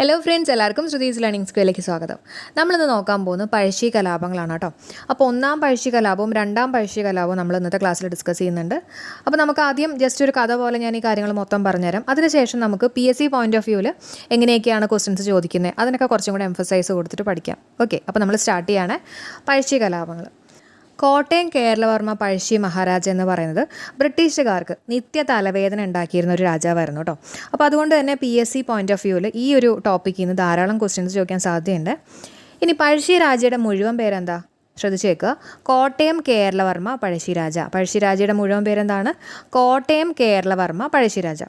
Hello friends എല്ലാവർക്കും Shruthi's learning സ്കൂളിലേക്ക് സ്വാഗതം. നമ്മളിന്ന് നോക്കാൻ പോകുന്നത് പഴശ്ശി കലാപങ്ങളാണ് കേട്ടോ. അപ്പോൾ ഒന്നാം പഴശ്ശി കലാപവും രണ്ടാം പഴശ്ശി കലാപവും നമ്മൾ ഇന്നത്തെ ക്ലാസ്സിൽ ഡിസ്കസ് ചെയ്യുന്നുണ്ട്. അപ്പോൾ നമുക്ക് ആദ്യം ജസ്റ്റ് ഒരു കഥ പോലെ ഞാൻ ഈ കാര്യങ്ങൾ മൊത്തം പറഞ്ഞുതരാം. അതിനുശേഷം നമുക്ക് P S C point of വ്യൂവിൽ എങ്ങനെയൊക്കെയാണ് ക്വസ്റ്റ്യൻസ് ചോദിക്കുന്നത് അതിനൊക്കെ കുറച്ചും കൂടെ എംഫസൈസ് കൊടുത്തിട്ട് പഠിക്കാം. ഓക്കെ അപ്പോൾ നമ്മൾ സ്റ്റാർട്ട് ചെയ്യാണ്. പഴശ്ശി കലാപങ്ങൾ കോട്ടയം കേരളവർമ്മ പഴശ്ശി മഹാരാജ എന്ന് പറയുന്നത് ബ്രിട്ടീഷുകാർക്ക് നിത്യ തലവേദന ഉണ്ടാക്കിയിരുന്ന ഒരു രാജാവായിരുന്നു കേട്ടോ. അപ്പോൾ അതുകൊണ്ട് തന്നെ P S C point of വ്യൂവിൽ ഈ ഒരു ടോപ്പിക്കിൽ നിന്ന് ധാരാളം ക്വസ്റ്റ്യൻസ് ചോദിക്കാൻ സാധ്യതയുണ്ട്. ഇനി പഴശ്ശി രാജയുടെ മുഴുവൻ പേരെന്താ? ശ്രദ്ധിച്ചേക്കുക. കോട്ടയം കേരളവർമ്മ പഴശ്ശിരാജ പഴശ്ശിരാജയുടെ മുഴുവൻ പേരെന്താണ്? കോട്ടയം കേരളവർമ്മ പഴശ്ശിരാജ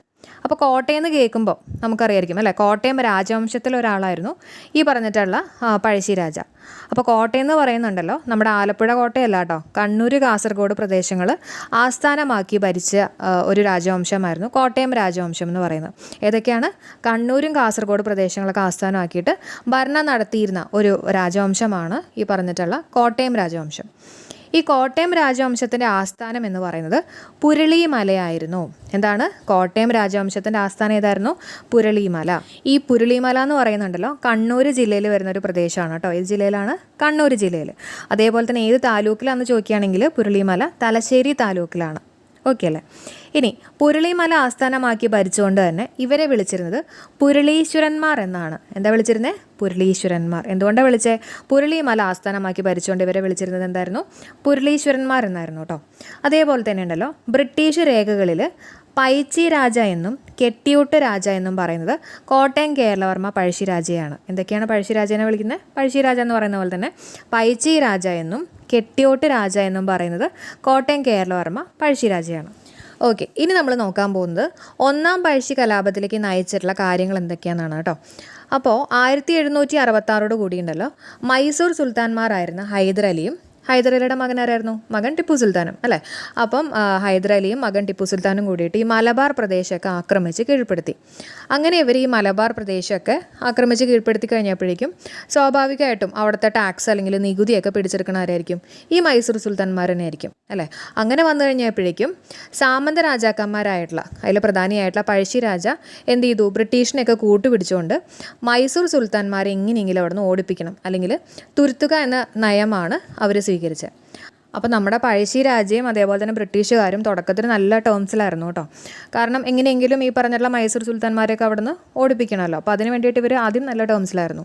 അപ്പോൾ കോട്ടയം എന്ന് കേൾക്കുമ്പോൾ നമുക്കറിയായിരിക്കും അല്ലേ? കോട്ടയം രാജവംശത്തിൽ ഒരാളായിരുന്നു ഈ പറഞ്ഞിട്ടുള്ള പഴശ്ശിരാജ അപ്പോൾ കോട്ടയം എന്ന് പറയുന്നുണ്ടല്ലോ നമ്മുടെ ആലപ്പുഴ കോട്ടയല്ല കേട്ടോ കണ്ണൂർ കാസർഗോഡ് പ്രദേശങ്ങൾ ആസ്ഥാനമാക്കി ഭരിച്ച ഒരു രാജവംശമായിരുന്നു കോട്ടയം രാജവംശം എന്ന് പറയുന്നത്. ഏതൊക്കെയാണ്? കണ്ണൂരും കാസർഗോഡ് പ്രദേശങ്ങളൊക്കെ ആസ്ഥാനമാക്കിയിട്ട് ഭരണം നടത്തിയിരുന്ന ഒരു രാജവംശമാണ് ഈ പറഞ്ഞിട്ടുള്ള കോട്ടയം രാജവംശം. ഈ കോട്ടയം രാജവംശത്തിന്റെ ആസ്ഥാനം എന്ന് പറയുന്നത് പുരളിമലയായിരുന്നു എന്താണ്? കോട്ടയം രാജവംശത്തിന്റെ ആസ്ഥാനം ഏതായിരുന്നു? പുരളിമല ഈ പുരളിമല എന്ന് പറയുന്നുണ്ടല്ലോ കണ്ണൂർ ജില്ലയിൽ വരുന്ന ഒരു പ്രദേശമാണ് കേട്ടോ. ഏത് ജില്ലയിലാണ്? കണ്ണൂർ ജില്ലയിൽ. അതേപോലെ തന്നെ ഏത് താലൂക്കിലാണെന്ന് ചോദിക്കുകയാണെങ്കിൽ പുരളിമല തലശ്ശേരി താലൂക്കിലാണ്. ഓക്കെ അല്ലേ ഇനി പുരളിമല ആസ്ഥാനമാക്കി ഭരിച്ചുകൊണ്ട് തന്നെ ഇവരെ വിളിച്ചിരുന്നത് പുരളീശ്വരന്മാർ എന്നാണ്. എന്താ വിളിച്ചിരുന്നത് പുരളീശ്വരന്മാർ. എന്തുകൊണ്ടാണ് വിളിച്ചേ? പുരളിമല ആസ്ഥാനമാക്കി ഭരിച്ചുകൊണ്ട് ഇവരെ വിളിച്ചിരുന്നത് എന്തായിരുന്നു? പുരളീശ്വരന്മാർ എന്നായിരുന്നു കേട്ടോ അതേപോലെ തന്നെ ഉണ്ടല്ലോ ബ്രിട്ടീഷ് രേഖകളിൽ പൈച്ചി രാജ എന്നും കെട്ടിയൂട്ട് രാജ എന്നും പറയുന്നത് കോട്ടയം കേരളവർമ്മ പഴശ്ശിരാജയാണ്. എന്തൊക്കെയാണ് പഴശ്ശിരാജനെ വിളിക്കുന്നത്? പഴശ്ശിരാജ എന്ന് പറയുന്ന പോലെ തന്നെ പൈച്ചി രാജ എന്നും കെട്ടിയോട്ട് രാജ എന്നും പറയുന്നത് കോട്ടയം കേരളവർമ്മ പഴശ്ശിരാജയാണ് ഓക്കെ ഇനി നമ്മൾ നോക്കാൻ പോകുന്നത് ഒന്നാം പഴശ്ശി കലാപത്തിലേക്ക് നയിച്ചിട്ടുള്ള കാര്യങ്ങൾ എന്തൊക്കെയാണെന്നാണ് കേട്ടോ. അപ്പോൾ ആയിരത്തി എഴുന്നൂറ്റി അറുപത്താറോട് കൂടിയുണ്ടല്ലോ മൈസൂർ സുൽത്താൻമാരായിരുന്ന ഹൈദരലിയും ഹൈദരലിയുടെ മകൻ ആരായിരുന്നു? മകൻ ടിപ്പു സുൽത്താനും അല്ലേ? അപ്പം ഹൈദരലിയും മകൻ ടിപ്പു സുൽത്താനും കൂടിയിട്ട് ഈ മലബാർ പ്രദേശമൊക്കെ ആക്രമിച്ച് കീഴ്പ്പെടുത്തി. അങ്ങനെ ഇവർ ഈ മലബാർ പ്രദേശമൊക്കെ ആക്രമിച്ച് കീഴ്പ്പെടുത്തി കഴിഞ്ഞപ്പോഴേക്കും സ്വാഭാവികമായിട്ടും അവിടുത്തെ ടാക്സ് അല്ലെങ്കിൽ നികുതിയൊക്കെ പിടിച്ചെടുക്കുന്ന ആരായിരിക്കും? ഈ മൈസൂർ സുൽത്താൻമാർ തന്നെ ആയിരിക്കും അല്ലേ? അങ്ങനെ വന്നു കഴിഞ്ഞപ്പോഴേക്കും സാമന്ത രാജാക്കന്മാരായിട്ടുള്ള അതിൽ പ്രധാനിയായിട്ടുള്ള പഴശ്ശി രാജ എന്ത് ചെയ്തു? ബ്രിട്ടീഷിനെയൊക്കെ കൂട്ടുപിടിച്ചുകൊണ്ട് മൈസൂർ സുൽത്താൻമാരെ എങ്ങനെയെങ്കിലും അവിടെ നിന്ന് ഓടിപ്പിക്കണം അല്ലെങ്കിൽ തുരുത്തുക എന്ന നയമാണ് അവർ സ്വീകരിച്ചത് അപ്പോൾ നമ്മുടെ പഴശ്ശി രാജ്യം അതേപോലെ തന്നെ ബ്രിട്ടീഷുകാരും തുടക്കത്തിൽ നല്ല ടേംസിലായിരുന്നു കേട്ടോ. കാരണം എങ്ങനെയെങ്കിലും ഈ പറഞ്ഞിട്ടുള്ള മൈസൂർ സുൽത്താൻമാരെയൊക്കെ അവിടെ നിന്ന് ഓടിപ്പിക്കണമല്ലോ. അപ്പോൾ അതിന് വേണ്ടിയിട്ട് ഇവർ ആദ്യം നല്ല ടേംസിലായിരുന്നു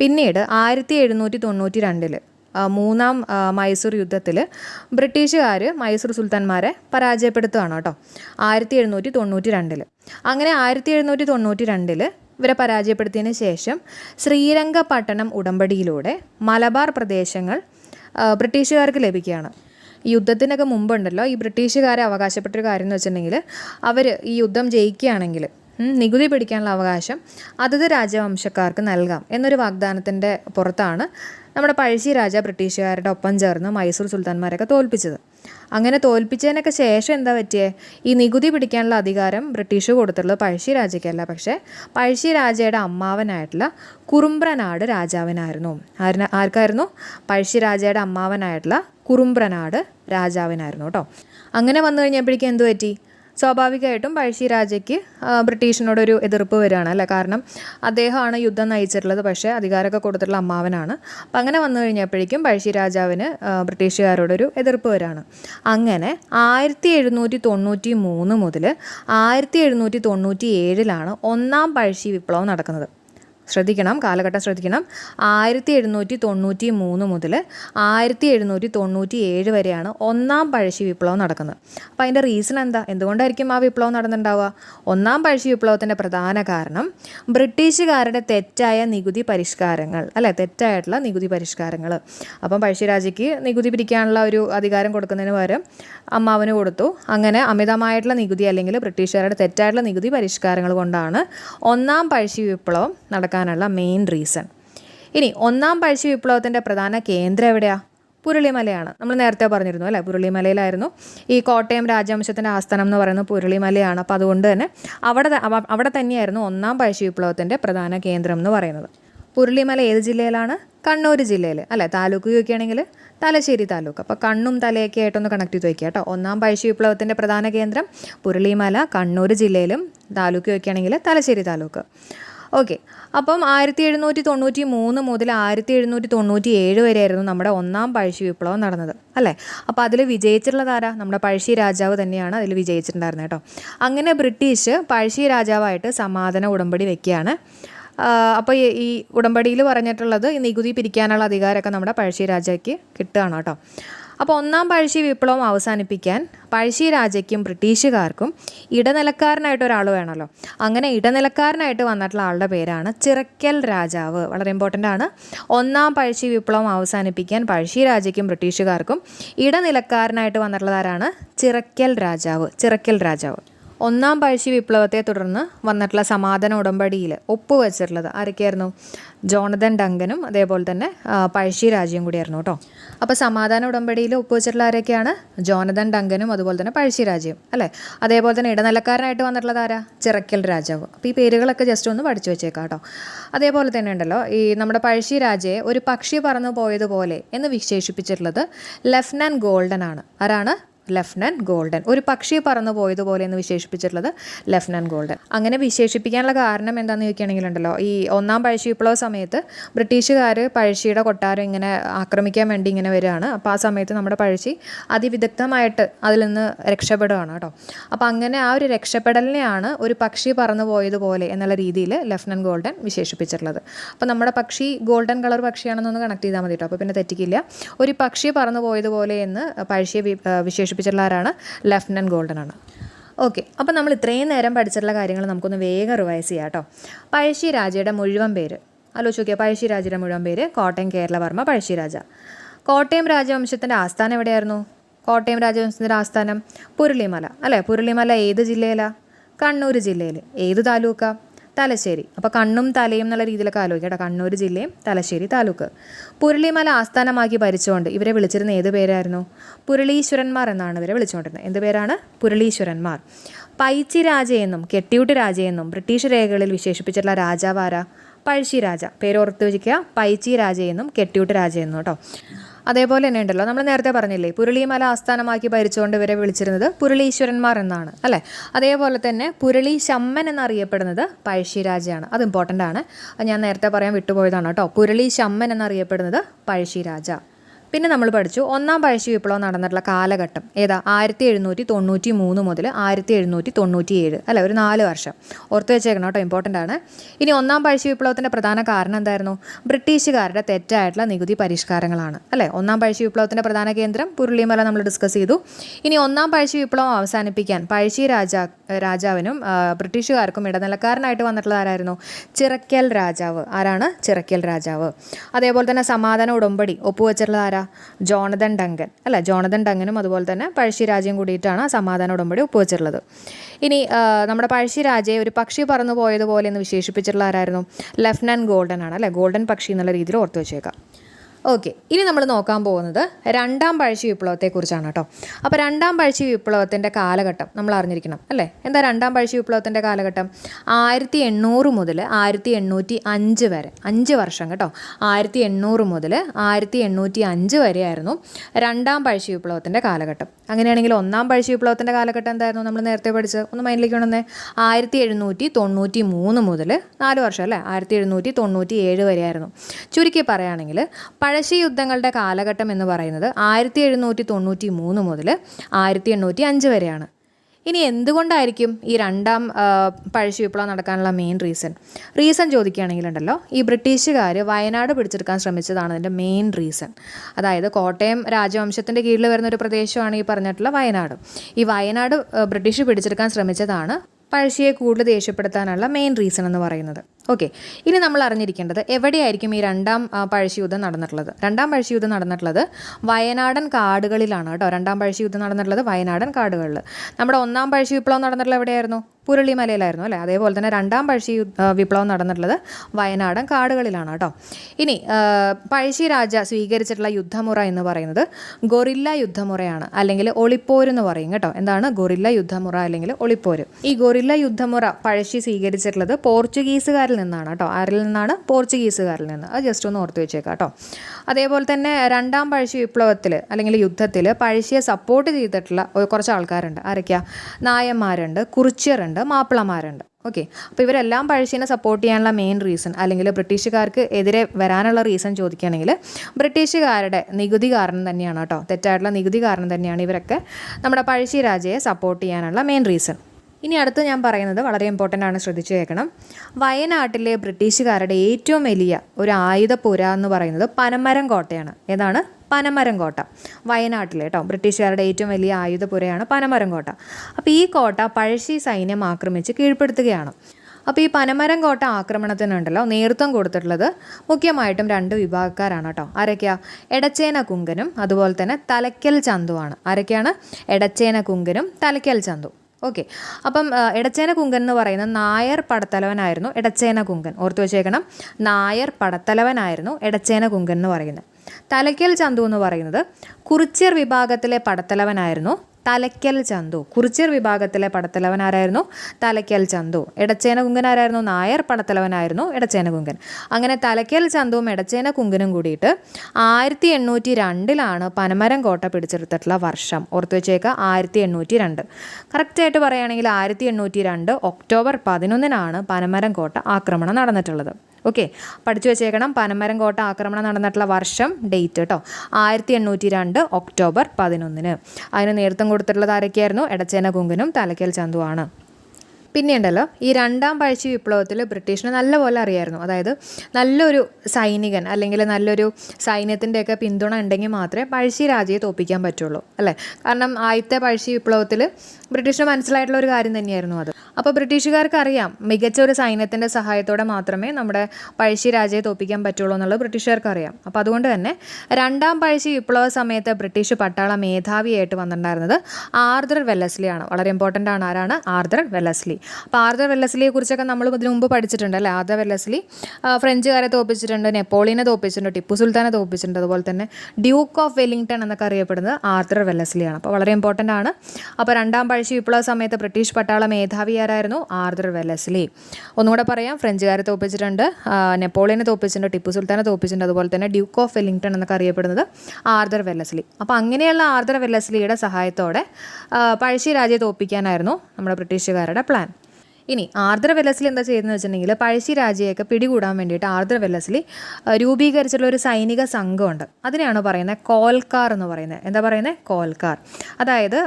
പിന്നീട് ആയിരത്തി എഴുന്നൂറ്റി തൊണ്ണൂറ്റി രണ്ടിൽ മൂന്നാം മൈസൂർ യുദ്ധത്തിൽ ബ്രിട്ടീഷുകാർ മൈസൂർ സുൽത്താൻമാരെ പരാജയപ്പെടുത്തുകയാണ് കേട്ടോ. ആയിരത്തി എഴുന്നൂറ്റി തൊണ്ണൂറ്റി രണ്ടിൽ അങ്ങനെ ആയിരത്തി എഴുന്നൂറ്റി തൊണ്ണൂറ്റി രണ്ടിൽ ഇവരെ പരാജയപ്പെടുത്തിയതിന് ശേഷം ശ്രീരംഗപട്ടണം ഉടമ്പടിയിലൂടെ മലബാർ പ്രദേശങ്ങൾ ബ്രിട്ടീഷുകാർക്ക് ലഭിക്കുകയാണ്. യുദ്ധത്തിനൊക്കെ മുമ്പുണ്ടല്ലോ ഈ ബ്രിട്ടീഷുകാരെ അവകാശപ്പെട്ടൊരു കാര്യം എന്ന് വെച്ചിട്ടുണ്ടെങ്കിൽ അവർ ഈ യുദ്ധം ജയിക്കുകയാണെങ്കിൽ നികുതി പിടിക്കാനുള്ള അവകാശം അതത് രാജവംശക്കാർക്ക് നൽകാം എന്നൊരു വാഗ്ദാനത്തിന്റെ പുറത്താണ് നമ്മുടെ പഴശ്ശി രാജ ബ്രിട്ടീഷുകാരുടെ ഒപ്പം ചേർന്ന് മൈസൂർ സുൽത്താൻമാരൊക്കെ തോൽപ്പിച്ചത്. അങ്ങനെ തോൽപ്പിച്ചതിനൊക്കെ ശേഷം എന്താ പറ്റിയേ? ഈ നികുതി പിടിക്കാനുള്ള അധികാരം ബ്രിട്ടീഷ് കൊടുത്തിട്ടുള്ളത് പഴശ്ശി രാജയ്ക്കല്ല. പക്ഷേ പഴശ്ശി രാജയുടെ അമ്മാവനായിട്ടുള്ള കുറുമ്പ്രനാട് രാജാവിനായിരുന്നു. ആരിന ആർക്കായിരുന്നു? പഴശ്ശി രാജയുടെ അമ്മാവനായിട്ടുള്ള കുറുമ്പ്രനാട് രാജാവിനായിരുന്നു കേട്ടോ. അങ്ങനെ വന്നു കഴിഞ്ഞപ്പോഴേക്കും എന്തു പറ്റി? സ്വാഭാവികമായിട്ടും പഴശ്ശി രാജയ്ക്ക് ആ, ബ്രിട്ടീഷിനോടൊരു എതിർപ്പ് വരികയാണ് അല്ലേ? കാരണം അദ്ദേഹമാണ് യുദ്ധം നയിച്ചിട്ടുള്ളത് പക്ഷേ അധികാരമൊക്കെ കൊടുത്തിട്ടുള്ള അമ്മാവനാണ്. അപ്പം അങ്ങനെ വന്നു കഴിഞ്ഞപ്പോഴേക്കും പഴശ്ശി രാജാവിന് ബ്രിട്ടീഷുകാരോടൊരു എതിർപ്പ് വരികയാണ്. അങ്ങനെ ആയിരത്തി എഴുന്നൂറ്റി തൊണ്ണൂറ്റി മൂന്ന് മുതൽ ആയിരത്തി എഴുന്നൂറ്റി തൊണ്ണൂറ്റി ഏഴിലാണ് ഒന്നാം പഴശ്ശി വിപ്ലവം നടക്കുന്നത്. ശ്രദ്ധിക്കണം കാലഘട്ടം ശ്രദ്ധിക്കണം. ആയിരത്തി എഴുന്നൂറ്റി തൊണ്ണൂറ്റി മൂന്ന് മുതൽ ആയിരത്തി എഴുന്നൂറ്റി തൊണ്ണൂറ്റി ഏഴ് വരെയാണ് ഒന്നാം പഴശ്ശി വിപ്ലവം നടക്കുന്നത്. അപ്പോൾ അതിന്റെ റീസൺ എന്താ? എന്തുകൊണ്ടായിരിക്കും ആ വിപ്ലവം നടന്നിട്ടുണ്ടാവുക? ഒന്നാം പഴശ്ശി വിപ്ലവത്തിന്റെ പ്രധാന കാരണം ബ്രിട്ടീഷുകാരുടെ തെറ്റായ നികുതി പരിഷ്കാരങ്ങൾ അല്ലെ? തെറ്റായിട്ടുള്ള നികുതി പരിഷ്കാരങ്ങൾ. അപ്പം പഴശ്ശിരാജയ്ക്ക് നികുതി പിരിക്കാനുള്ള ഒരു അധികാരം കൊടുക്കുന്നതിന് പകരം അമ്മാവന് കൊടുത്തു. അങ്ങനെ അമിതമായിട്ടുള്ള നികുതി അല്ലെങ്കിൽ ബ്രിട്ടീഷുകാരുടെ തെറ്റായിട്ടുള്ള നികുതി പരിഷ്കാരങ്ങൾ കൊണ്ടാണ് ഒന്നാം പഴശ്ശി വിപ്ലവം നടക്കാനുള്ള മെയിൻ റീസൺ ഇനി ഒന്നാം പഴശ്ശി വിപ്ലവത്തിന്റെ പ്രധാന കേന്ദ്രം എവിടെയാണ് പുരുളിമലയാണ്. നമ്മൾ നേരത്തെ പറഞ്ഞിരുന്നു അല്ലേ? പുരുളിമലയിലായിരുന്നു. ഈ കോട്ടയം രാജവംശത്തിന്റെ ആസ്ഥാനം എന്ന് പറയുന്നത് പുരുളിമലയാണ്. അപ്പോൾ അതുകൊണ്ട് തന്നെ അവിടെ അവിടെ തന്നെയായിരുന്നു ഒന്നാം പഴശ്ശി വിപ്ലവത്തിന്റെ പ്രധാന കേന്ദ്രം എന്ന് പറയുന്നത്. പുരുളിമല ഏത് ജില്ലയിലാണ്? കണ്ണൂർ ജില്ലയിൽ അല്ലേ? താലൂക്ക് ചോദിക്കുകയാണെങ്കിൽ തലശ്ശേരി താലൂക്ക്. അപ്പോൾ കണ്ണും തലയൊക്കെ ആയിട്ടൊന്ന് കണക്ട് ചെയ്ത് വയ്ക്കുക കേട്ടോ. ഒന്നാം പഴശ്ശി വിപ്ലവത്തിന്റെ പ്രധാന കേന്ദ്രം പുരുളിമല കണ്ണൂർ ജില്ലയിലും താലൂക്ക് ചോദിക്കുകയാണെങ്കിൽ തലശ്ശേരി താലൂക്ക്. ഓക്കെ. അപ്പം ആയിരത്തി എഴുന്നൂറ്റി തൊണ്ണൂറ്റി മൂന്ന് മുതൽ ആയിരത്തി എഴുന്നൂറ്റി തൊണ്ണൂറ്റി ഏഴ് വരെയായിരുന്നു നമ്മുടെ ഒന്നാം പഴശ്ശി വിപ്ലവം നടന്നത് അല്ലേ? അപ്പോൾ അതിൽ വിജയിച്ചിട്ടുള്ളത് ആരാ? നമ്മുടെ പഴശ്ശി രാജാവ് തന്നെയാണ് അതിൽ വിജയിച്ചിട്ടുണ്ടായിരുന്നത് കേട്ടോ. അങ്ങനെ ബ്രിട്ടീഷ് പഴശ്ശി രാജാവായിട്ട് സമാധാന ഉടമ്പടി വെക്കുകയാണ്. അപ്പോൾ ഈ ഉടമ്പടിയിൽ പറഞ്ഞിട്ടുള്ളത് ഈ നികുതി പിരിക്കാനുള്ള അധികാരമൊക്കെ നമ്മുടെ പഴശ്ശി രാജയ്ക്ക് കിട്ടുകയാണ് കേട്ടോ. അപ്പോൾ ഒന്നാം പഴശ്ശി വിപ്ലവം അവസാനിപ്പിക്കാൻ പഴശ്ശി രാജയ്ക്കും ബ്രിട്ടീഷുകാർക്കും ഇടനിലക്കാരനായിട്ട് ഒരാൾ വേണമല്ലോ അങ്ങനെ ഇടനിലക്കാരനായിട്ട് വന്നിട്ടുള്ള ആളുടെ പേരാണ് ചിറക്കൽ രാജാവ്. വളരെ ഇമ്പോർട്ടന്റ് ആണ്. ഒന്നാം പഴശ്ശി വിപ്ലവം അവസാനിപ്പിക്കാൻ പഴശ്ശി രാജയ്ക്കും ബ്രിട്ടീഷുകാർക്കും ഇടനിലക്കാരനായിട്ട് വന്നിട്ടുള്ളതാരാണ്? ചിറക്കൽ രാജാവ്. ചിറക്കൽ രാജാവ്. ഒന്നാം പഴശ്ശി വിപ്ലവത്തെ തുടർന്ന് വന്നിട്ടുള്ള സമാധാന ഉടമ്പടിയിൽ ഒപ്പുവെച്ചിട്ടുള്ളത് ആരൊക്കെയായിരുന്നു? ജോണതൻ ഡങ്കനും അതേപോലെ തന്നെ പഴശ്ശി രാജ്യം കൂടിയായിരുന്നു കേട്ടോ. അപ്പോൾ സമാധാന ഉടമ്പടിയിൽ ഒപ്പുവെച്ചിട്ടുള്ള ആരൊക്കെയാണ്? ജോണതൻ ഡങ്കനും അതുപോലെ തന്നെ പഴശ്ശി രാജ്യം അല്ലേ? അതേപോലെ തന്നെ ഇടനിലക്കാരനായിട്ട് വന്നിട്ടുള്ളത് ആരാ? ചിറക്കൽ രാജാവ്. അപ്പോൾ ഈ പേരുകളൊക്കെ ജസ്റ്റ് ഒന്ന് പഠിച്ചു വെച്ചേക്കാം കേട്ടോ. അതേപോലെ തന്നെ ഉണ്ടല്ലോ ഈ നമ്മുടെ പഴശ്ശി രാജയെ ഒരു പക്ഷി പറന്നു പോയതുപോലെ എന്ന് വിശേഷിപ്പിച്ചിട്ടുള്ളത് ലെഫ്റ്റനൻ ഗോൾഡൻ ആണ്. ആരാണ്? Lieutenant Gordon. ഒരു പക്ഷി പറന്നു പോയതുപോലെ എന്ന് വിശേഷിപ്പിച്ചിട്ടുള്ളത് ലെഫ്റ്റനന്റ് ഗോൾഡൻ. അങ്ങനെ വിശേഷിപ്പിക്കാനുള്ള കാരണം എന്താണെന്ന് ചോദിക്കുകയാണെങ്കിലുണ്ടല്ലോ ഈ ഒന്നാം പഴശ്ശി വിപ്ലവ സമയത്ത് ബ്രിട്ടീഷുകാർ പഴശ്ശിയുടെ കൊട്ടാരം ഇങ്ങനെ ആക്രമിക്കാൻ വേണ്ടി ഇങ്ങനെ വരികയാണ്. അപ്പോൾ ആ സമയത്ത് നമ്മുടെ പഴശ്ശി അതിവിദഗ്ധമായിട്ട് അതിൽ നിന്ന് രക്ഷപ്പെടുകയാണ് കേട്ടോ. അപ്പോൾ അങ്ങനെ ആ ഒരു രക്ഷപ്പെടലിനെയാണ് ഒരു പക്ഷി പറന്നു പോയതുപോലെ എന്നുള്ള രീതിയിൽ ലെഫ്റ്റനന്റ് ഗോൾഡൻ വിശേഷിപ്പിച്ചിട്ടുള്ളത്. അപ്പോൾ നമ്മുടെ പക്ഷി ഗോൾഡൻ കളർ പക്ഷിയാണെന്നൊന്ന് കണക്ട് ചെയ്താൽ മതി കേട്ടോ. അപ്പോൾ പിന്നെ തെറ്റിക്കില്ല. ഒരു പക്ഷി പറന്നു പോയതുപോലെ എന്ന് പഴശ്ശിയെ വി- ആ, വിശേഷിപ്പിച്ചിട്ടുള്ള ആരാണ് ലെഫ്റ്റനന്റ് ഗോൾഡൻ ആണ് ഓക്കെ അപ്പോൾ നമ്മൾ ഇത്രയും നേരം പഠിച്ചിട്ടുള്ള കാര്യങ്ങൾ നമുക്കൊന്ന് വേഗം റിവൈസ് ചെയ്യാം കേട്ടോ പഴശ്ശി രാജയുടെ മുഴുവൻ പേര്. ആലോചിച്ച് നോക്കിയാൽ പഴശ്ശി രാജയുടെ മുഴുവൻ പേര് കോട്ടയം കേരളവർമ്മ പഴശ്ശി രാജ. കോട്ടയം രാജവംശത്തിന്റെ ആസ്ഥാനം എവിടെയായിരുന്നു? കോട്ടയം രാജവംശത്തിന്റെ ആസ്ഥാനം പുരുളിമല. അല്ലേ? പുരുളിമല ഏത് ജില്ലയിലാണ് കണ്ണൂർ ജില്ലയിൽ ഏത് താലൂക്കാ? തലശ്ശേരി. അപ്പോൾ കണ്ണും തലയും എന്നുള്ള രീതിയിലൊക്കെ ആലോചിക്കാം കേട്ടോ. കണ്ണൂർ ജില്ലയും തലശ്ശേരി താലൂക്ക്. പുരളിമല ആസ്ഥാനമാക്കി ഭരിച്ചുകൊണ്ട് ഇവരെ വിളിച്ചിരുന്ന ഏത് പേരായിരുന്നു? പുരളീശ്വരന്മാർ എന്നാണ് ഇവരെ വിളിച്ചുകൊണ്ടിരുന്നത്. എന്ത് പേരാണ്? പുരളീശ്വരന്മാർ. പൈച്ചി രാജയെന്നും കെട്ടിയൂട്ട് രാജയെന്നും ബ്രിട്ടീഷ് രേഖകളിൽ വിശേഷിപ്പിച്ചിട്ടുള്ള രാജാവാര പഴശ്ശി രാജ. പേര് ഓർത്ത് വെച്ചിരിക്കുക. പൈച്ചി രാജയെന്നും കെട്ടിയൂട്ട് രാജയെന്നും കേട്ടോ. അതേപോലെ തന്നെ ഉണ്ടല്ലോ. നമ്മൾ നേരത്തെ പറഞ്ഞില്ലേ പുരളിമല ആസ്ഥാനമാക്കി ഭരിച്ചുകൊണ്ട് ഇവരെ വിളിച്ചിരുന്നത് പുരളീശ്വരന്മാർ എന്നാണ് അല്ലേ? അതേപോലെ തന്നെ പുരളി ശമ്മൻ എന്നറിയപ്പെടുന്നത് പഴശ്ശിരാജയാണ്. അത് ഇമ്പോർട്ടന്റ് ആണ്. ഞാൻ നേരത്തെ പറയാൻ വിട്ടുപോയതാണ് കേട്ടോ. പുരളി ശമ്മൻ എന്നറിയപ്പെടുന്നത് പഴശ്ശി രാജ പിന്നെ നമ്മൾ പഠിച്ചു ഒന്നാം പഴശ്ശി വിപ്ലവം നടന്നിട്ടുള്ള കാലഘട്ടം. ഏതാ? ആയിരത്തി എഴുന്നൂറ്റി തൊണ്ണൂറ്റി മൂന്ന് മുതൽ ആയിരത്തി എഴുന്നൂറ്റി തൊണ്ണൂറ്റി ഏഴ് അല്ല? ഒരു നാല് വർഷം. ഓർത്ത് വെച്ചേക്കണം കേട്ടോ ഇമ്പോർട്ടന്റ് ആണ്. ഇനി ഒന്നാം പഴശ്ശി വിപ്ലവത്തിന്റെ പ്രധാന കാരണം എന്തായിരുന്നു? ബ്രിട്ടീഷുകാരുടെ തെറ്റായിട്ടുള്ള നികുതി പരിഷ്കാരങ്ങളാണ്. അല്ലേ? ഒന്നാം പഴശ്ശി വിപ്ലവത്തിന്റെ പ്രധാന കേന്ദ്രം പുരുളിമല നമ്മൾ ഡിസ്കസ് ചെയ്തു. ഇനി ഒന്നാം പഴശ്ശി വിപ്ലവം അവസാനിപ്പിക്കാൻ പഴശ്ശി രാജാ രാജാവിനും ബ്രിട്ടീഷുകാർക്കും ഇടനിലക്കാരനായിട്ട് വന്നിട്ടുള്ള ആരായിരുന്നു? ചിറക്കൽ രാജാവ്. ആരാണ്? ചിറക്കൽ രാജാവ്. അതേപോലെ തന്നെ സമാധാന ഉടമ്പടി ഒപ്പുവെച്ചിട്ടുള്ള ജോണതൻ ഡങ്കൻ. അല്ല ജോണതൻ ഡങ്കനും അതുപോലെ തന്നെ പഴശ്ശി രാജയും കൂടിയിട്ടാണ് സമാധാന ഉടമ്പടി ഒപ്പുവെച്ചിട്ടുള്ളത്. ഇനി നമ്മുടെ പഴശ്ശി രാജയെ ഒരു പക്ഷി പറന്നു പോയതുപോലെ എന്ന് വിശേഷിപ്പിച്ചിട്ടുള്ള ആരായിരുന്നു? ലെഫ്റ്റനന്റ് ഗോൾഡൻ ആണ് അല്ലേ? ഗോൾഡൻ പക്ഷി എന്നുള്ള രീതിയിൽ ഓർത്തു വെച്ചേക്കാം. ഓക്കെ ഇനി നമ്മൾ നോക്കാൻ പോകുന്നത് രണ്ടാം പഴശ്ശി വിപ്ലവത്തെക്കുറിച്ചാണ് കേട്ടോ. അപ്പോൾ രണ്ടാം പഴശ്ശി വിപ്ലവത്തിന്റെ കാലഘട്ടം നമ്മൾ അറിഞ്ഞിരിക്കണം അല്ലേ? എന്താ രണ്ടാം പഴശ്ശി വിപ്ലവത്തിന്റെ കാലഘട്ടം? ആയിരത്തി എണ്ണൂറ് മുതൽ ആയിരത്തി എണ്ണൂറ്റി അഞ്ച് വരെ അഞ്ച് വർഷം കേട്ടോ. ആയിരത്തി എണ്ണൂറ് മുതൽ ആയിരത്തി എണ്ണൂറ്റി അഞ്ച് വരെയായിരുന്നു രണ്ടാം പഴശ്ശി വിപ്ലവത്തിന്റെ കാലഘട്ടം. അങ്ങനെയാണെങ്കിൽ ഒന്നാം പഴശ്ശി വിപ്ലവത്തിന്റെ കാലഘട്ടം എന്തായിരുന്നു നമ്മൾ നേരത്തെ പഠിച്ചത്? ഒന്ന് മൈൻഡിലേക്ക് കൊണ്ടുവന്നേ ആയിരത്തി എഴുന്നൂറ്റി തൊണ്ണൂറ്റി മൂന്ന് മുതൽ നാല് വർഷം അല്ലേ? ആയിരത്തി എഴുന്നൂറ്റി തൊണ്ണൂറ്റി ഏഴ് വരെയായിരുന്നു. ചുരുക്കി പറയുകയാണെങ്കിൽ പഴശ്ശി യുദ്ധങ്ങളുടെ കാലഘട്ടം എന്ന് പറയുന്നത് ആയിരത്തി എഴുന്നൂറ്റി തൊണ്ണൂറ്റി മൂന്ന് മുതൽ ആയിരത്തി എണ്ണൂറ്റി അഞ്ച് വരെയാണ്. ഇനി എന്തുകൊണ്ടായിരിക്കും ഈ രണ്ടാം പഴശ്ശി വിപ്ലവം നടക്കാനുള്ള മെയിൻ റീസൺ റീസൺ ചോദിക്കുകയാണെങ്കിലുണ്ടല്ലോ ഈ ബ്രിട്ടീഷുകാർ വയനാട് പിടിച്ചെടുക്കാൻ ശ്രമിച്ചതാണ് അതിന്റെ മെയിൻ റീസൺ അതായത് കോട്ടയം രാജവംശത്തിന്റെ കീഴിൽ വരുന്ന ഒരു പ്രദേശമാണ് ഈ പറഞ്ഞിട്ടുള്ള വയനാട്. ഈ വയനാട് ബ്രിട്ടീഷ് പിടിച്ചെടുക്കാൻ ശ്രമിച്ചതാണ് പഴശ്ശിയെ കൂടുതൽ ദേഷ്യപ്പെടുത്താനുള്ള മെയിൻ റീസൺ എന്ന് പറയുന്നത്. ഓക്കെ ഇനി നമ്മൾ അറിഞ്ഞിരിക്കേണ്ടത് എവിടെയായിരിക്കും ഈ രണ്ടാം പഴശ്ശിയുദ്ധം പഴശ്ശി യുദ്ധം നടന്നിട്ടുള്ളത്? രണ്ടാം പഴശ്ശി യുദ്ധം നടന്നിട്ടുള്ളത് വയനാടൻ കാടുകളിലാണ് കേട്ടോ. രണ്ടാം പഴശ്ശി യുദ്ധം നടന്നിട്ടുള്ളത് വയനാടൻ കാടുകളിൽ നമ്മുടെ ഒന്നാം പഴശ്ശി വിപ്ലവം നടന്നിട്ടുള്ളത് എവിടെയായിരുന്നു? പുരളിമലയിലായിരുന്നു അല്ലേ? അതേപോലെ തന്നെ രണ്ടാം പഴശ്ശി വിപ്ലവം നടന്നിട്ടുള്ളത് വയനാടൻ കാടുകളിലാണ് കേട്ടോ. ഇനി പഴശ്ശി രാജ സ്വീകരിച്ചിട്ടുള്ള യുദ്ധമുറ എന്ന് പറയുന്നത് ഗൊറില്ല യുദ്ധമുറയാണ്. അല്ലെങ്കിൽ ഒളിപ്പോര് എന്ന് പറയും കേട്ടോ. എന്താണ്? ഗൊറില്ല യുദ്ധമുറ അല്ലെങ്കിൽ ഒളിപ്പോര്. ഈ ഗൊറില്ല യുദ്ധമുറ പഴശ്ശി സ്വീകരിച്ചിട്ടുള്ളത് പോർച്ചുഗീസുകാരിൽ നിന്നാണ് കേട്ടോ. ആരിൽ നിന്നാണ്? പോർച്ചുഗീസുകാരിൽ നിന്ന്. അത് ജസ്റ്റ് ഒന്ന് ഓർത്ത് വെച്ചേക്കാം കേട്ടോ. അതേപോലെ തന്നെ രണ്ടാം പഴശ്ശി വിപ്ലവത്തിൽ അല്ലെങ്കിൽ യുദ്ധത്തിൽ പഴശ്ശിയെ സപ്പോർട്ട് ചെയ്തിട്ടുള്ള കുറച്ച് ആൾക്കാരുണ്ട്. ആരൊക്കെയാ? നായന്മാരുണ്ട് കുറിച്യറുണ്ട് മാപ്പിളമാരുണ്ട്. ഓക്കെ അപ്പോൾ ഇവരെല്ലാം പഴശ്ശീനെ സപ്പോർട്ട് ചെയ്യാനുള്ള മെയിൻ റീസൺ അല്ലെങ്കിൽ ബ്രിട്ടീഷുകാർക്ക് എതിരെ വരാനുള്ള റീസൺ ചോദിക്കുകയാണെങ്കിൽ ബ്രിട്ടീഷുകാരുടെ നികുതി കാരണം തന്നെയാണ് കേട്ടോ. തെറ്റായിട്ടുള്ള നികുതി കാരണം തന്നെയാണ് ഇവരൊക്കെ നമ്മുടെ പഴശ്ശി രാജയെ സപ്പോർട്ട് ചെയ്യാനുള്ള മെയിൻ റീസൺ ഇനി അടുത്ത് ഞാൻ പറയുന്നത് വളരെ ഇമ്പോർട്ടന്റ് ആണ് ശ്രദ്ധിച്ചു കേൾക്കണം. വയനാട്ടിലെ ബ്രിട്ടീഷുകാരുടെ ഏറ്റവും വലിയ ഒരു ആയുധപുര എന്ന് പറയുന്നത് പനമരം കോട്ടയാണ്. ഏതാണ്? പനമരം കോട്ട. വയനാട്ടിലെ കേട്ടോ ബ്രിട്ടീഷുകാരുടെ ഏറ്റവും വലിയ ആയുധപുരയാണ് പനമരം കോട്ട. അപ്പോൾ ഈ കോട്ട പഴശ്ശി സൈന്യം ആക്രമിച്ച് കീഴ്പ്പെടുത്തുകയാണ്. അപ്പോൾ ഈ പനമരം കോട്ട ആക്രമണത്തിനുണ്ടല്ലോ നേതൃത്വം കൊടുത്തിട്ടുള്ളത് മുഖ്യമായിട്ടും രണ്ട് വിഭാഗക്കാരാണ് കേട്ടോ ആരൊക്കെയാ? എടച്ചേന കുങ്കനും അതുപോലെ തന്നെ തലയ്ക്കൽ ചന്തുവാണ്. ആരൊക്കെയാണ്? എടച്ചേന കുങ്കനും തലയ്ക്കൽ ചന്തു. ഓക്കെ. അപ്പം എടച്ചേന കുങ്കൻ എന്ന് പറയുന്ന നായർ പടത്തലവനായിരുന്നു എടച്ചേന കുങ്കൻ. ഓർത്തു വെച്ചേക്കണം. നായർ പടത്തലവനായിരുന്നു എടച്ചേന കുങ്കൻ എന്ന് പറയുന്നത്. തലയ്ക്കൽ ചന്തു എന്ന് പറയുന്നത് കുറിച്യർ വിഭാഗത്തിലെ പടത്തലവനായിരുന്നു തലയ്ക്കൽ ചന്തു. കുറിച്യർ വിഭാഗത്തിലെ പടത്തലവൻ ആരായിരുന്നു തലയ്ക്കൽ ചന്തു. എടച്ചേന കുങ്കൻ ആരായിരുന്നു? നായർ പടത്തലവനായിരുന്നു എടച്ചേന കുങ്കൻ അങ്ങനെ തലയ്ക്കൽ ചന്തുവും എടച്ചേന കുങ്കനും കൂടിയിട്ട് ആയിരത്തി എണ്ണൂറ്റി രണ്ടിലാണ് പനമരം കോട്ട പിടിച്ചെടുത്തിട്ടുള്ള വർഷം. ഓർത്തു വെച്ചേക്കുക ആയിരത്തി എണ്ണൂറ്റി രണ്ട് കറക്റ്റായിട്ട് പറയുകയാണെങ്കിൽ ആയിരത്തി എണ്ണൂറ്റി രണ്ട് ഒക്ടോബർ പതിനൊന്നിനാണ് പനമരം കോട്ട ആക്രമണം നടന്നിട്ടുള്ളത്. ഓക്കെ പഠിച്ചു വെച്ചേക്കണം. പനമരം കോട്ട ആക്രമണം നടന്നിട്ടുള്ള വർഷം ഡേറ്റ് കേട്ടോ ആയിരത്തി എണ്ണൂറ്റി രണ്ട് ഒക്ടോബർ പതിനൊന്നിന്. അതിന് നേതൃത്വം കൊടുത്തിട്ടുള്ളത് ആരൊക്കെയായിരുന്നു? എടച്ചേന കുങ്കനും തലക്കൽ ചന്തുവാണ്. പിന്നെ ഉണ്ടല്ലോ ഈ രണ്ടാം പഴശ്ശി വിപ്ലവത്തിൽ ബ്രിട്ടീഷിന് നല്ലപോലെ അറിയായിരുന്നു. അതായത് നല്ലൊരു സൈനികൻ അല്ലെങ്കിൽ നല്ലൊരു സൈന്യത്തിന്റെയൊക്കെ പിന്തുണ ഉണ്ടെങ്കിൽ മാത്രമേ പഴശ്ശി രാജയെ തോപ്പിക്കാൻ പറ്റുള്ളൂ അല്ലേ? കാരണം ആദ്യത്തെ പഴശ്ശി വിപ്ലവത്തിൽ ബ്രിട്ടീഷിന് മനസ്സിലായിട്ടുള്ള ഒരു കാര്യം തന്നെയായിരുന്നു അത്. അപ്പോൾ ബ്രിട്ടീഷുകാർക്ക് അറിയാം മികച്ച ഒരു സൈന്യത്തിന്റെ സഹായത്തോടെ മാത്രമേ നമ്മുടെ പഴശ്ശി രാജയെ തോപ്പിക്കാൻ പറ്റുള്ളൂ എന്നുള്ളത് ബ്രിട്ടീഷുകാർക്ക് അറിയാം അപ്പോൾ അതുകൊണ്ട് തന്നെ രണ്ടാം പഴശ്ശി വിപ്ലവ സമയത്ത് ബ്രിട്ടീഷ് പട്ടാള മേധാവിയായിട്ട് വന്നിട്ടുണ്ടായിരുന്നത് ആർദർ വെല്ലസ്ലിയാണ്. വളരെ ഇമ്പോർട്ടന്റ് ആണ് ആരാണ്? ആർദ്രർ വെല്ലസ്ലി. അപ്പോൾ ആർദർ വെല്ലസ്ലിയെ കുറിച്ചൊക്കെ നമ്മൾ ഇതിനു മുമ്പ് പഠിച്ചിട്ടുണ്ട് അല്ലേ? Arthur Wellesley. ഫ്രഞ്ചുകാരെ തോപ്പിച്ചിട്ടുണ്ട് നെപ്പോളിയനെ തോപ്പിച്ചിട്ടുണ്ട് ടിപ്പു സുൽത്താനെ തോപ്പിച്ചിട്ടുണ്ട് അതുപോലെ തന്നെ ഡ്യൂക്ക് ഓഫ് വെല്ലിംഗ്ടൺ എന്നൊക്കെ അറിയപ്പെടുന്നത് ആർദർ വെല്ലസ്ലിയാണ്. അപ്പോൾ വളരെ ഇമ്പോർട്ടന്റ് ആണ്. അപ്പോൾ രണ്ടാം പഴശ്ശി വിപ്ലവ സമയത്ത് ബ്രിട്ടീഷ് പട്ടാള മേധാവി ആരായിരുന്നു? Arthur Wellesley. ഒന്നുകൂടെ പറയാം ഫ്രഞ്ചുകാരെ തോപ്പിച്ചിട്ടുണ്ട് നെപ്പോളിയനെ തോപ്പിച്ചിട്ടുണ്ട് ടിപ്പു സുൽത്താനെ തോപ്പിച്ചിട്ടുണ്ട് അതുപോലെ തന്നെ ഡ്യൂക്ക് ഓഫ് വെല്ലിംഗ്ടൺ എന്നൊക്കെ അറിയപ്പെടുന്നത് ആർദർ വെല്ലസ്ലി. അപ്പോൾ അങ്ങനെയുള്ള ആർദർ വെല്ലസ്ലിയുടെ സഹായത്തോടെ പഴശ്ശി രാജയെ തോപ്പിക്കാനായിരുന്നു നമ്മുടെ ബ്രിട്ടീഷുകാരുടെ പ്ലാൻ ഇനി ആർദ്ര വെല്ലസ്ലി എന്താ ചെയ്യുന്നത് വെച്ചിട്ടുണ്ടെങ്കിൽ പഴശ്ശി രാജയൊക്കെ പിടികൂടാൻ വേണ്ടിയിട്ട് ആർദ്ര വെല്ലസ്ലി ആ, രൂപീകരിച്ചിട്ടുള്ള ഒരു സൈനിക സംഘമുണ്ട്. അതിനെയാണ് പറയുന്നത്? കോൽക്കാർ എന്ന് പറയുന്നത്. എന്താ പറയുന്നത്? കോൽക്കാർ. അതായത്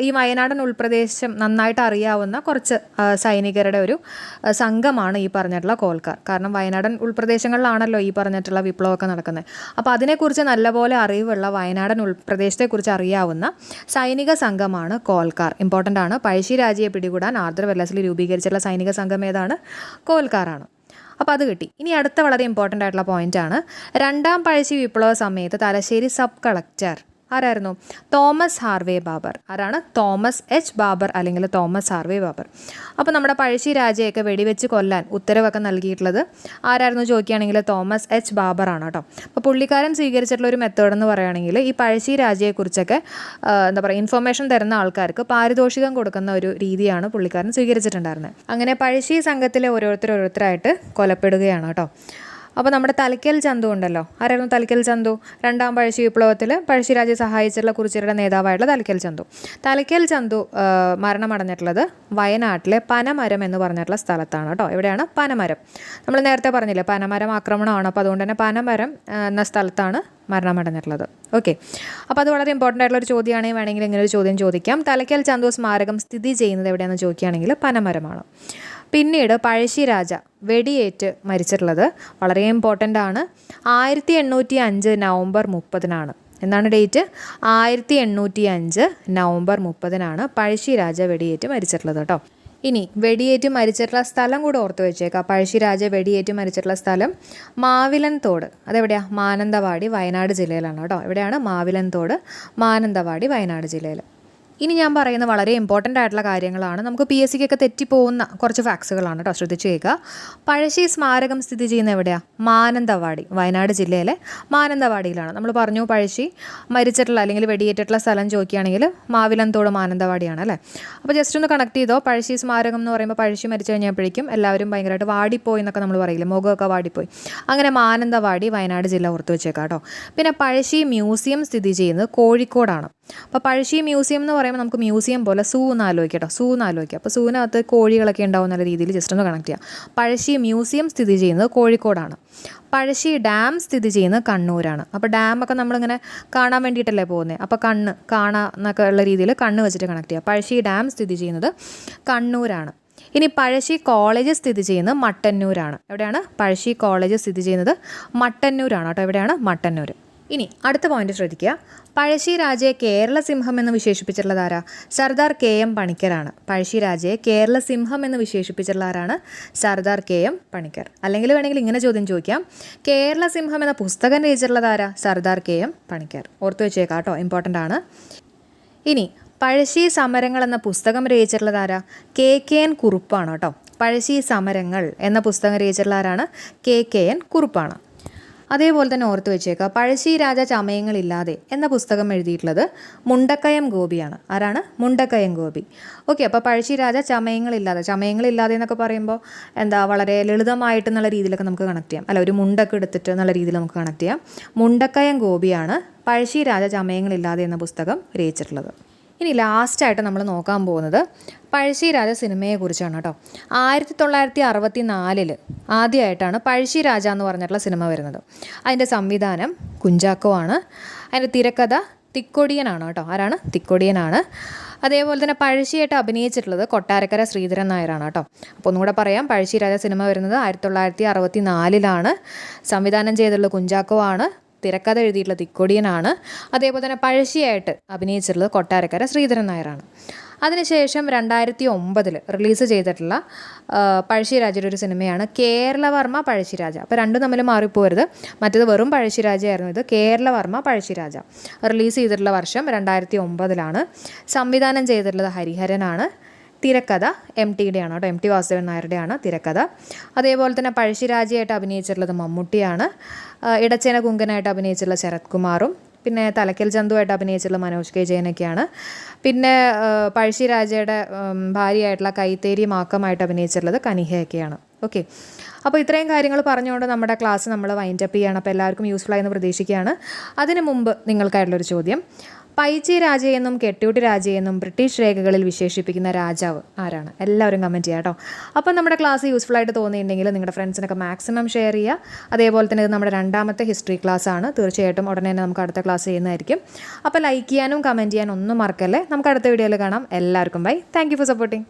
ഈ വയനാടൻ ഉൾപ്രദേശം നന്നായിട്ട് അറിയാവുന്ന കുറച്ച് സൈനികരുടെ ഒരു സംഘമാണ് ഈ പറഞ്ഞിട്ടുള്ള കോൽക്കാർ. കാരണം വയനാടൻ ഉൾപ്രദേശങ്ങളിലാണല്ലോ ഈ പറഞ്ഞിട്ടുള്ള വിപ്ലവമൊക്കെ നടക്കുന്നത്. അപ്പോൾ അതിനെക്കുറിച്ച് നല്ലപോലെ അറിവുള്ള വയനാടൻ ഉൾപ്രദേശത്തെക്കുറിച്ച് അറിയാവുന്ന സൈനിക സംഘമാണ് കോൽക്കാർ. ഇമ്പോർട്ടന്റ് ആണ് പഴശ്ശി രാജയെ പിടികൂടാൻ ആർദ്ര വെല്ലസിൽ വെല്ലസ്ലി രൂപീകരിച്ചിട്ടുള്ള സൈനിക സംഘം ഏതാണ്? കോൽക്കാറാണ്. അപ്പോൾ അത് കിട്ടി. ഇനി അടുത്ത വളരെ ഇമ്പോർട്ടന്റ് ആയിട്ടുള്ള പോയിന്റാണ് രണ്ടാം പഴശ്ശി വിപ്ലവ സമയത്ത് തലശ്ശേരി സബ് കളക്ടർ ആരായിരുന്നു? Thomas Harvey Baber. ആരാണ്? തോമസ് എച്ച് ബാബർ അല്ലെങ്കിൽ തോമസ് ഹാർവേ ബാബർ. അപ്പോൾ നമ്മുടെ പഴശ്ശി രാജയൊക്കെ വെടിവെച്ച് കൊല്ലാൻ ഉത്തരവൊക്കെ നൽകിയിട്ടുള്ളത് ആരായിരുന്നു ചോദിക്കുകയാണെങ്കിൽ തോമസ് എച്ച് ബാബർ ആണ് കേട്ടോ. അപ്പോൾ പുള്ളിക്കാരൻ സ്വീകരിച്ചിട്ടുള്ള ഒരു മെത്തേഡ് എന്ന് പറയുകയാണെങ്കിൽ ഈ പഴശ്ശി രാജയെക്കുറിച്ചൊക്കെ എന്താ പറയുക ഇൻഫർമേഷൻ തരുന്ന ആൾക്കാർക്ക് പാരിതോഷികം കൊടുക്കുന്ന ഒരു രീതിയാണ് പുള്ളിക്കാരൻ സ്വീകരിച്ചിട്ടുണ്ടായിരുന്നത്. അങ്ങനെ പഴശ്ശി സംഘത്തിലെ ഓരോരുത്തർ ഓരോരുത്തരായിട്ട് കൊലപ്പെടുകയാണ് കേട്ടോ. അപ്പോൾ നമ്മുടെ തലക്കൽ ചന്തു ഉണ്ടല്ലോ. ആരായിരുന്നു തലക്കൽ ചന്തു? രണ്ടാം പഴശ്ശി വിപ്ലവത്തിൽ പഴശ്ശിരാജയെ സഹായിച്ചിട്ടുള്ള കുറിച്ചിയുടെ നേതാവായിട്ടുള്ള തലക്കൽ ചന്തു. തലക്കൽ ചന്തു മരണമടഞ്ഞിട്ടുള്ളത് വയനാട്ടിലെ പനമരം എന്ന് പറഞ്ഞിട്ടുള്ള സ്ഥലത്താണ് കേട്ടോ. എവിടെയാണ്? പനമരം. നമ്മൾ നേരത്തെ പറഞ്ഞില്ലേ പനമരം ആക്രമണമാണ്. അപ്പോൾ അതുകൊണ്ട് തന്നെ പനമരം എന്ന സ്ഥലത്താണ് മരണമടഞ്ഞിട്ടുള്ളത്. ഓക്കെ. അപ്പോൾ അത് വളരെ ഇമ്പോർട്ടന്റ് ആയിട്ടുള്ള ഒരു ചോദ്യമാണെങ്കിൽ വേണമെങ്കിൽ ഇങ്ങനെ ഒരു ചോദ്യം ചോദിക്കാം. തലക്കൽ ചന്തു സ്മാരകം സ്ഥിതി ചെയ്യുന്നത് എവിടെയാണെന്ന് ചോദിക്കുകയാണെങ്കിൽ പനമരമാണ്. പിന്നീട് പഴശ്ശി രാജ വെടിയേറ്റ് മരിച്ചിട്ടുള്ളത് വളരെ ഇമ്പോർട്ടന്റ് ആണ്. ആയിരത്തി എണ്ണൂറ്റി അഞ്ച് നവംബർ മുപ്പതിനാണ്. എന്നാണ് ഡേറ്റ് ആയിരത്തി എണ്ണൂറ്റി അഞ്ച് നവംബർ മുപ്പതിനാണ് പഴശ്ശി രാജ വെടിയേറ്റ് മരിച്ചിട്ടുള്ളത് കേട്ടോ. ഇനി വെടിയേറ്റ് മരിച്ചിട്ടുള്ള സ്ഥലം കൂടെ ഓർത്ത് വെച്ചേക്കാം. പഴശ്ശി രാജ വെടിയേറ്റ് മരിച്ചിട്ടുള്ള സ്ഥലം മാവിലൻതോട്. അതെവിടെയാണ് അതെവിടെയാ? മാനന്തവാടി വയനാട് ജില്ലയിലാണ് കേട്ടോ. എവിടെയാണ് മാവിലൻതോട് മാനന്തവാടി വയനാട് ജില്ലയിൽ ഇനി ഞാൻ പറയുന്ന വളരെ ഇമ്പോർട്ടന്റ് ആയിട്ടുള്ള കാര്യങ്ങളാണ്. നമുക്ക് പി എസ് സിക്കൊക്കെ തെറ്റിപ്പോകുന്ന കുറച്ച് ഫാക്സുകളാണ് കേട്ടോ ശ്രദ്ധിച്ചു കേൾക്കുക. പഴശ്ശി സ്മാരകം സ്ഥിതി ചെയ്യുന്ന എവിടെയാണ് മാനന്തവാടി വയനാട് ജില്ലയിലെ മാനന്തവാടിയിലാണ്. നമ്മൾ പറഞ്ഞു പഴശ്ശി മരിച്ചിട്ടുള്ള അല്ലെങ്കിൽ വെടിയേറ്റിട്ടുള്ള സ്ഥലം ചോദിക്കുകയാണെങ്കിൽ മാവിലന്തോട് മാനന്തവാടിയാണ് അല്ലേ? അപ്പോൾ ജസ്റ്റ് ഒന്ന് കണക്ട് ചെയ്തോ. പഴശ്ശി സ്മാരകം എന്ന് പറയുമ്പോൾ പഴശ്ശി മരിച്ചു കഴിഞ്ഞപ്പോഴേക്കും എല്ലാവരും ഭയങ്കരമായിട്ട് വാടിപ്പോയി എന്നൊക്കെ നമ്മൾ പറയില്ലേ? മുഖമൊക്കെ വാടിപ്പോയി. അങ്ങനെ മാനന്തവാടി വയനാട് ജില്ല ഓർത്ത് വെച്ചേക്കാം കേട്ടോ പിന്നെ പഴശ്ശി മ്യൂസിയം സ്ഥിതി ചെയ്യുന്നത് കോഴിക്കോടാണ്. അപ്പോൾ പഴശ്ശി മ്യൂസിയം എന്ന് പറയുമ്പോൾ നമുക്ക് മ്യൂസിയം പോലെ സൂ എന്ന് ആലോചിക്കാം കേട്ടോ സൂ എന്ന് ആലോചിക്കാം. അപ്പോൾ സൂവിനകത്ത് കോഴികളൊക്കെ ഉണ്ടാവുന്ന രീതിയിൽ ജസ്റ്റ് ഒന്ന് കണക്ട് ചെയ്യാം. പഴശ്ശി മ്യൂസിയം സ്ഥിതി ചെയ്യുന്നത് കോഴിക്കോടാണ്. പഴശ്ശി ഡാം സ്ഥിതി ചെയ്യുന്നത് കണ്ണൂരാണ്. അപ്പോൾ ഡാമൊക്കെ നമ്മളിങ്ങനെ കാണാൻ വേണ്ടിയിട്ടല്ലേ പോകുന്നത് അപ്പോൾ കണ്ണ് കാണാൻ എന്നൊക്കെ ഉള്ള രീതിയിൽ കണ്ണ് വെച്ചിട്ട് കണക്ട് ചെയ്യുക പഴശ്ശി ഡാം സ്ഥിതി ചെയ്യുന്നത് കണ്ണൂരാണ്. ഇനി പഴശ്ശി കോളേജ് സ്ഥിതി ചെയ്യുന്നത് മട്ടന്നൂരാണ്. എവിടെയാണ്? പഴശ്ശി കോളേജ് സ്ഥിതി ചെയ്യുന്നത് മട്ടന്നൂരാണ് കേട്ടോ എവിടെയാണ്? മട്ടന്നൂർ ഇനി അടുത്ത പോയിന്റ് ശ്രദ്ധിക്കുക. പഴശ്ശി രാജയെ കേരള സിംഹം എന്ന് വിശേഷിപ്പിച്ചിട്ടുള്ളത് ആരാ? സർദാർ കെ എം പണിക്കരാണ്. പഴശ്ശി രാജയെ കേരള സിംഹം എന്ന് വിശേഷിപ്പിച്ചിട്ടുള്ള ആരാണ്? Sardar K M Panikkar. അല്ലെങ്കിൽ വേണമെങ്കിൽ ഇങ്ങനെ ചോദ്യം ചോദിക്കാം. കേരള സിംഹം എന്ന പുസ്തകം രചിച്ചിട്ടുള്ളത് ആരാ? Sardar K M Panikkar. ഓർത്തു വെച്ചേക്കാം കേട്ടോ ഇമ്പോർട്ടന്റ് ആണ്. ഇനി പഴശ്ശി സമരങ്ങൾ എന്ന പുസ്തകം രചിച്ചിട്ടുള്ളത് ആരാ? കെ കെ എൻ കുറുപ്പാണ് കേട്ടോ. പഴശ്ശി സമരങ്ങൾ എന്ന പുസ്തകം രചിച്ചിട്ടുള്ള ആരാണ്? കെ കെ എൻ കുറുപ്പാണ്. അതേപോലെ തന്നെ ഓർത്ത് വെച്ചേക്കുക. പഴശ്ശി രാജ ചമയങ്ങളില്ലാതെ എന്ന പുസ്തകം എഴുതിയിട്ടുള്ളത് മുണ്ടക്കയം ഗോപിയാണ്. ആരാണ്? മുണ്ടക്കയം ഗോപി. ഓക്കെ അപ്പോൾ പഴശ്ശി രാജ ചമയങ്ങളില്ലാതെ ചമയങ്ങളില്ലാതെ എന്നൊക്കെ പറയുമ്പോൾ എന്താ വളരെ ലളിതമായിട്ട് എന്നുള്ള രീതിയിലൊക്കെ നമുക്ക് കണക്ട് ചെയ്യാം. അല്ല ഒരു മുണ്ടൊക്കെ എടുത്തിട്ട് എന്നുള്ള രീതിയിൽ നമുക്ക് കണക്ട് ചെയ്യാം. മുണ്ടക്കയം ഗോപിയാണ് പഴശ്ശി രാജ ചമയങ്ങളില്ലാതെ എന്ന പുസ്തകം രചിച്ചിട്ടുള്ളത്. ഇനി ലാസ്റ്റായിട്ട് നമ്മൾ നോക്കാൻ പോകുന്നത് പഴശ്ശിരാജ സിനിമയെക്കുറിച്ചാണ് കേട്ടോ ആയിരത്തി തൊള്ളായിരത്തി അറുപത്തി നാലിൽ ആദ്യമായിട്ടാണ് പഴശ്ശിരാജ എന്ന് പറഞ്ഞിട്ടുള്ള സിനിമ വരുന്നത്. അതിന്റെ സംവിധാനം കുഞ്ചാക്കോ ആണ്. അതിന്റെ തിരക്കഥ തിക്കൊടിയനാണ് കേട്ടോ. ആരാണ്? തിക്കൊടിയനാണ്. അതേപോലെ തന്നെ പഴശ്ശിയായിട്ട് അഭിനയിച്ചിട്ടുള്ളത് കൊട്ടാരക്കര ശ്രീധരൻ നായരാണ് കേട്ടോ. അപ്പോൾ ഒന്നുകൂടെ പറയാം. പഴശ്ശിരാജ സിനിമ വരുന്നത് ആയിരത്തി തൊള്ളായിരത്തി അറുപത്തി നാലിലാണ് സംവിധാനം ചെയ്തിട്ടുള്ളത് കുഞ്ചാക്കോ ആണ്. തിരക്കഥ എഴുതിയിട്ടുള്ള തിക്കൊടിയനാണ്. അതേപോലെ തന്നെ പഴശ്ശിയായിട്ട് അഭിനയിച്ചിട്ടുള്ളത് കൊട്ടാരക്കര ശ്രീധരൻ നായരാണ്. അതിനുശേഷം രണ്ടായിരത്തി ഒമ്പതിൽ റിലീസ് ചെയ്തിട്ടുള്ള പഴശ്ശിരാജയുടെ ഒരു സിനിമയാണ് കേരളവർമ്മ പഴശ്ശിരാജ. അപ്പോൾ രണ്ടും തമ്മിൽ മാറിപ്പോരുത്. മറ്റേത് വെറും പഴശ്ശിരാജയായിരുന്നു. ഇത് കേരളവർമ്മ പഴശ്ശിരാജ റിലീസ് ചെയ്തിട്ടുള്ള വർഷം രണ്ടായിരത്തി ഒമ്പതിലാണ് സംവിധാനം ചെയ്തിട്ടുള്ളത് ഹരിഹരനാണ്. തിരക്കഥ എം ടിയുടെ ആണ് കേട്ടോ. എം ടി വാസുദേവൻ നായരുടെയാണ് തിരക്കഥ. അതേപോലെ തന്നെ പഴശ്ശിരാജയായിട്ട് അഭിനയിച്ചിട്ടുള്ളത് മമ്മൂട്ടിയാണ്. ഇടച്ചേന കുങ്കനായിട്ട് അഭിനയിച്ചിട്ടുള്ള ശരത് കുമാറും പിന്നെ തലക്കൽ ചന്തുവായിട്ട് അഭിനയിച്ചിട്ടുള്ള മനോജ് കെ ജയനൊക്കെയാണ്. പിന്നെ പഴശ്ശിരാജയുടെ ഭാര്യയായിട്ടുള്ള കൈത്തേരി മാക്കമായിട്ട് അഭിനയിച്ചിട്ടുള്ളത് കനിഹയൊക്കെയാണ്. ഓക്കെ. അപ്പോൾ ഇത്രയും കാര്യങ്ങൾ പറഞ്ഞുകൊണ്ട് നമ്മുടെ ക്ലാസ് നമ്മൾ വൈൻഡപ്പ് ചെയ്യുകയാണ് അപ്പോൾ എല്ലാവർക്കും യൂസ്ഫുൾ ആയെന്ന് പ്രതീക്ഷിക്കുകയാണ്. അതിനു മുമ്പ് നിങ്ങൾക്കായിട്ടുള്ളൊരു ചോദ്യം. പൈച്ചി രാജയെന്നും കെട്ടിയൂട്ടി രാജയെന്നും ബ്രിട്ടീഷ് രേഖകളിൽ വിശേഷിപ്പിക്കുന്ന രാജാവ് ആരാണ്? എല്ലാവരും കമന്റ് ചെയ്യാം കേട്ടോ. അപ്പം നമ്മുടെ ക്ലാസ് യൂസ്ഫുൾ ആയിട്ട് തോന്നിയിട്ടുണ്ടെങ്കിൽ നിങ്ങളുടെ ഫ്രണ്ട്സിനൊക്കെ മാക്സിമം ഷെയർ ചെയ്യുക. അതേപോലെ തന്നെ ഇത് നമ്മുടെ രണ്ടാമത്തെ ഹിസ്റ്ററി ക്ലാസ് ആണ്. തീർച്ചയായിട്ടും ഉടനെ തന്നെ നമുക്ക് അടുത്ത ക്ലാസ് ചെയ്യുന്നതായിരിക്കും. അപ്പോൾ ലൈക്ക് ചെയ്യാനും കമന്റ് ചെയ്യാനും ഒന്നും മറക്കല്ലേ? നമുക്ക് അടുത്ത വീഡിയോയിൽ കാണാം. എല്ലാവർക്കും ബൈ താങ്ക് ഫോർ സപ്പോർട്ടിങ്